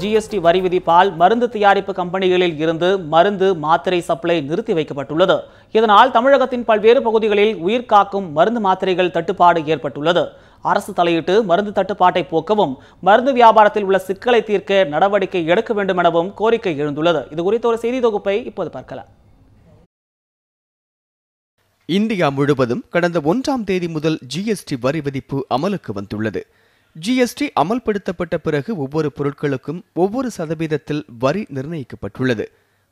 GST வரி விதிப்பால் மருந்து தயாரிப்பு கம்பெனிகளில் இருந்து மருந்து மாத்திரை சப்ளை நிறுத்தி வைக்கப்பட்டுள்ளது. இதனால் தமிழகத்தின் பல்வேறு பகுதிகளில் உயிர் காக்கும் மருந்து மாத்திரைகள் தட்டுப்பாடு ஏற்பட்டுள்ளது. அரசு தலையிட்டு மருந்து தட்டுப்பாட்டை போக்கவும் மருந்து வியாபாரத்தில் உள்ள சிக்கலை தீர்க்க நடவடிக்கை எடுக்க வேண்டும் எனவும் கோரிக்கை எழுந்துள்ளது. இது குறித்த ஒரு செய்தி தொகுப்பை இப்போது பார்க்கலாம். இந்தியா முழுவதும் கடந்த ஒன்றாம் தேதி முதல் ஜிஎஸ்டி வரி விதிப்பு அமலுக்கு வந்துள்ளது. ஜிஎஸ்டி அமல்படுத்தப்பட்ட பிறகு ஒவ்வொரு பொருட்களுக்கும் ஒவ்வொரு சதவீதத்தில் வரி நிர்ணயிக்கப்பட்டுள்ளது.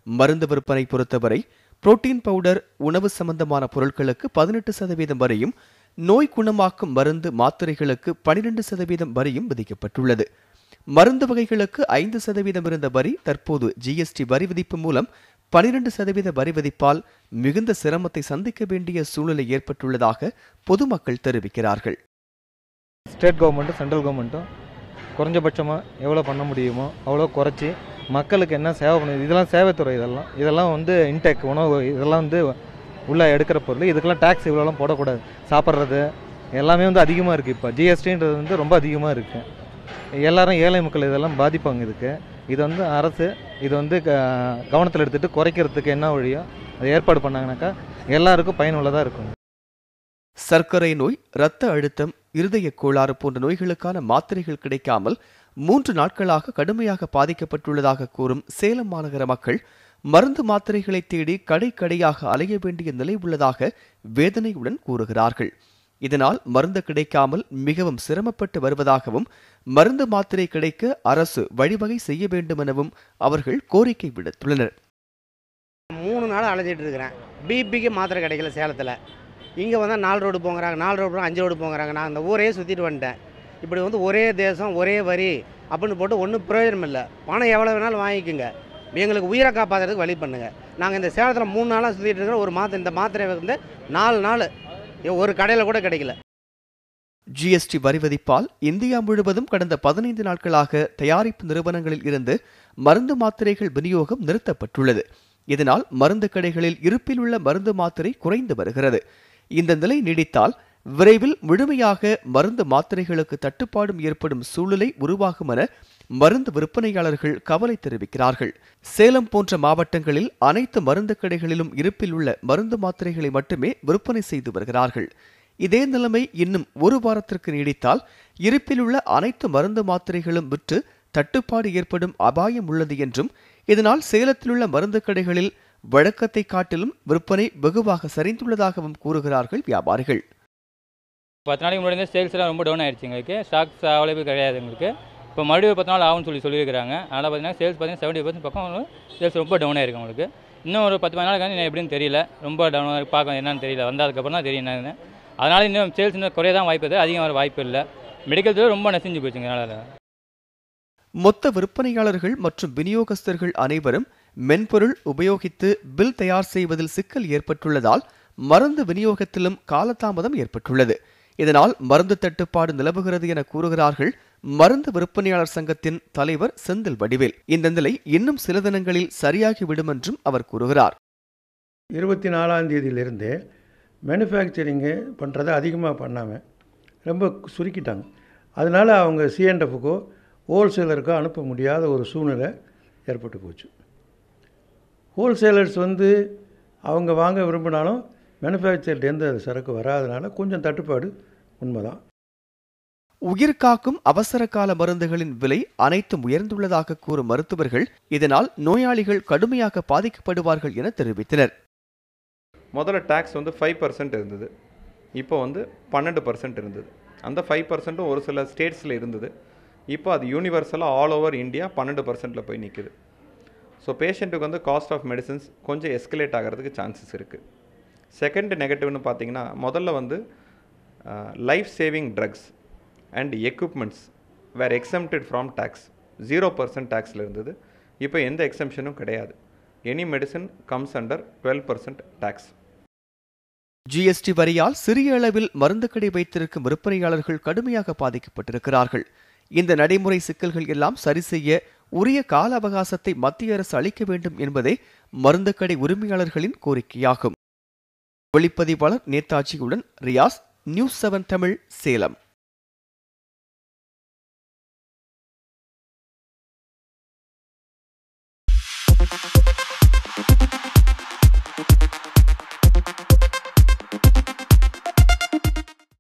மருந்து விற்பனை பொறுத்தவரை புரோட்டீன் பவுடர் உணவு சம்பந்தமான பொருட்களுக்கு பதினெட்டு சதவீதம் வரையும் நோய் குணமாக்கும் மருந்து மாத்திரைகளுக்கு பனிரெண்டு சதவீதம் வரியும் விதிக்கப்பட்டுள்ளது. மருந்து வகைகளுக்கு ஐந்து சதவீதம் இருந்த வரி தற்போது ஜிஎஸ்டி வரி விதிப்பு மூலம் பனிரெண்டு சதவீத வரி விதிப்பால் மிகுந்த சிரமத்தை சந்திக்க வேண்டிய சூழ்நிலை ஏற்பட்டுள்ளதாக பொதுமக்கள் தெரிவிக்கிறார்கள். ஸ்டேட் கவர்மெண்ட்டும் சென்ட்ரல் கவர்மெண்ட்டும் குறைஞ்சபட்சமாக எவ்வளோ பண்ண முடியுமோ அவ்வளோ குறைச்சி மக்களுக்கு என்ன சேவை பண்ணுது இதெல்லாம் சேவைத்துறை இதெல்லாம் இதெல்லாம் வந்து இன்டெக் உணவு இதெல்லாம் வந்து உள்ளே எடுக்கிற பொருள். இதுக்கெல்லாம் டேக்ஸ் இவ்வளோலாம் போடக்கூடாது. சாப்பிட்றது எல்லாமே வந்து அதிகமாக இருக்குது இப்போ. ஜிஎஸ்டின்றது வந்து ரொம்ப அதிகமாக இருக்குது எல்லாரும் ஏழை மக்கள் இதெல்லாம் பாதிப்பாங்க இதுக்கு. இது வந்து அரசு இது வந்து கவனத்தில் எடுத்துகிட்டு குறைக்கிறதுக்கு என்ன வழியோ அதை ஏற்பாடு பண்ணாங்கனாக்கா எல்லாருக்கும் பயனுள்ளதாக இருக்கும். சர்க்கரை நோய் இரத்த அழுத்தம் இருதய கோளாறு போன்ற நோய்களுக்கான மாத்திரைகள் கிடைக்காமல் மூன்று நாட்களாக கடுமையாக பாதிக்கப்பட்டுள்ளதாக கூறும் சேலம் மாநகர மக்கள் மருந்து மாத்திரைகளை தேடி கடை கடையாக அலைய வேண்டிய நிலை உள்ளதாக வேதனையுடன் கூறுகிறார்கள். இதனால் மருந்து கிடைக்காமல் மிகவும் சிரமப்பட்டு வருவதாகவும் மருந்து மாத்திரை கிடைக்க அரசு வழிவகை செய்ய வேண்டும் எனவும் அவர்கள் கோரிக்கை விடுத்துள்ளனர். மூணு நாள் அலைஞ்சிட்டு இருக்கிறேன். பிபிக்கு மாத்திரை கிடைக்கல சேலத்தில். இங்கே வந்தால் நாலு ரோடு போங்கிறாங்க நாலு ரோடு அஞ்சு ரோடு போங்கிறாங்க. நான் அந்த ஊரே சுற்றிட்டு வந்துட்டேன். இப்படி வந்து ஒரே தேசம் ஒரே வரி அப்படின்னு போட்டு ஒன்றும் பிரயோஜனம் இல்லை. பணம் எவ்வளோ வேணாலும் வாங்கிக்கோங்க. எங்களுக்கு உயிரை காப்பாற்றுறதுக்கு வழி பண்ணுங்கள் நாங்கள் இந்த சேலத்தில் மூணு நாளாக சுற்றிட்டு இருக்கிறோம். ஒரு மாத்திரை இந்த மாத்திரை வந்து நாலு நாள். ஒரு கடையில் கூட கிடைக்கல. ஜிஎஸ்டி வரி விதிப்பால் இந்தியா முழுவதும் கடந்த பதினைந்து நாட்களாக தயாரிப்பு நிறுவனங்களில் இருந்து மருந்து மாத்திரைகள் விநியோகம் நிறுத்தப்பட்டுள்ளது. இதனால் மருந்து கடைகளில் இருப்பில் உள்ள மருந்து மாத்திரை குறைந்து வருகிறது. இந்த நிலை நீடித்தால் விரைவில் முழுமையாக மருந்து மாத்திரைகளுக்கு தட்டுப்பாடும் ஏற்படும் சூழ்நிலை உருவாகும் என மருந்து விற்பனையாளர்கள் கவலை தெரிவிக்கிறார்கள். சேலம் போன்ற மாவட்டங்களில் அனைத்து மருந்து கடைகளிலும் இருப்பில் உள்ள மருந்து மாத்திரைகளை மட்டுமே விற்பனை செய்து வருகிறார்கள். இதே நிலைமை இன்னும் ஒரு வாரத்திற்கு நீடித்தால் இருப்பில் உள்ள அனைத்து மருந்து மாத்திரைகளும் விற்று தட்டுப்பாடு ஏற்படும் அபாயம் உள்ளது என்றும் இதனால் சேலத்தில் உள்ள மருந்து கடைகளில் வழக்கத்தை காட்டிலும் விற்பனை வெகுவாக சரிந்துள்ளதாகவும் கூறுகிறார்கள் வியாபாரிகள். பத்து நாளைக்கு முன்னாடி சேல்ஸ் எல்லாம் ரொம்ப டவுன் ஆயிடுச்சு எங்களுக்கு. ஸ்டாக்ஸ் அவைலபிள் கிடையாது எங்களுக்கு. இப்போ மறுபடியும் ஒரு பத்து நாள் ஆகும்னு சொல்லி சொல்லியிருக்காங்க அதனால் பார்த்தீங்கன்னா சேல்ஸ் பார்த்தீங்கன்னா செவன்ட்டி பர்சன்ட் பக்கம் சேல்ஸ் ரொம்ப டவுன் ஆயிருக்கு உங்களுக்கு இன்னும் ஒரு பத்து பதினாலு நாளைக்கு எப்படின்னு தெரியல. ரொம்ப டவுன் பார்க்க என்னன்னு தெரியல. வந்ததுக்கப்புறம் தான் தெரியும் என்னன்னு அதனால் இன்னும் சேல்ஸ் இன்னும் குறைய தான் வாய்ப்பு இருக்குது. அதிகம் வர வாய்ப்பு இல்லை. மெடிக்கல் துறை ரொம்ப நசிஞ்சு போச்சுங்க அதனால் மொத்த விற்பனையாளர்கள் மற்றும் விநியோகஸ்தர்கள் அனைவரும் மென்பொருள் உபயோகித்து பில் தயார் செய்வதில் சிக்கல் ஏற்பட்டுள்ளதால் மருந்து விநியோகத்திலும் காலதாமதம் ஏற்பட்டுள்ளது. இதனால் மருந்து தட்டுப்பாடு நிலவுகிறது என கூறுகிறார்கள் மருந்து விற்பனையாளர் சங்கத்தின் தலைவர் செந்தில் வடிவேல். இந்த நிலை இன்னும் சில தினங்களில் சரியாகிவிடும் என்றும் அவர் கூறுகிறார். இருபத்தி நாலாம் தேதியிலிருந்து மேனுஃபேக்சரிங்கு பண்ணுறதை அதிகமாக பண்ணாமல் ரொம்ப சுருக்கிட்டாங்க. அதனால் அவங்க சிஎன்எஃப்க்கோ ஹோல்சேலருக்கோ அனுப்ப முடியாத ஒரு சூழ்நிலை ஏற்பட்டு போச்சு. ஹோல்சேலர்ஸ் வந்து அவங்க வாங்க விரும்பினாலும் மேனுஃபேக்சர்லேருந்து அது சரக்கு வராதனால கொஞ்சம் தட்டுப்பாடு உண்மைதான். உயிர் காக்கும் அவசர கால மருந்துகளின் விலை அனைத்தும் உயர்ந்துள்ளதாக கூறும் மருத்துவர்கள் இதனால் நோயாளிகள் கடுமையாக பாதிக்கப்படுவார்கள் என தெரிவித்தனர். முதல்ல டேக்ஸ் வந்து ஃபைவ் பர்சன்ட் இருந்தது. இப்போ வந்து பன்னெண்டு பர்சன்ட் இருந்தது. அந்த ஃபைவ் பர்சன்ட்டும் ஒரு சில ஸ்டேட்ஸில் இருந்தது. இப்போ அது யூனிவர்சலாக ஆல் ஓவர் இந்தியா பன்னெண்டு பர்சன்ட்டில் போய் நிற்குது ஸோ பேஷண்ட்டுக்கு வந்து காஸ்ட் ஆஃப் மெடிசன்ஸ் கொஞ்சம் எஸ்கலேட் ஆகிறதுக்கு சான்சஸ் இருக்குது செகண்ட் நெகட்டிவ்னு பார்த்தீங்கன்னா முதல்ல வந்து life saving drugs and equipments were exempted from tax zero percent டேக்ஸில் இருந்தது. இப்போ எந்த எக்ஸம்ஷனும் கிடையாது. Any medicine comes under twelve percent tax GST வரியால் சிறிய அளவில் மருந்து கடை வைத்திருக்கும் விற்பனையாளர்கள் கடுமையாக பாதிக்கப்பட்டிருக்கிறார்கள். இந்த நடைமுறை சிக்கல்கள் எல்லாம் சரி செய்ய உரிய கால அவகாசத்தை மத்திய அரசு அளிக்க வேண்டும் என்பதே மருந்து கடை உரிமையாளர்களின் கோரிக்கையாகும். ஒளிப்பதிவாளர் நேதாஜியுடன் ரியாஸ் நியூஸ் செவன் தமிழ் சேலம்.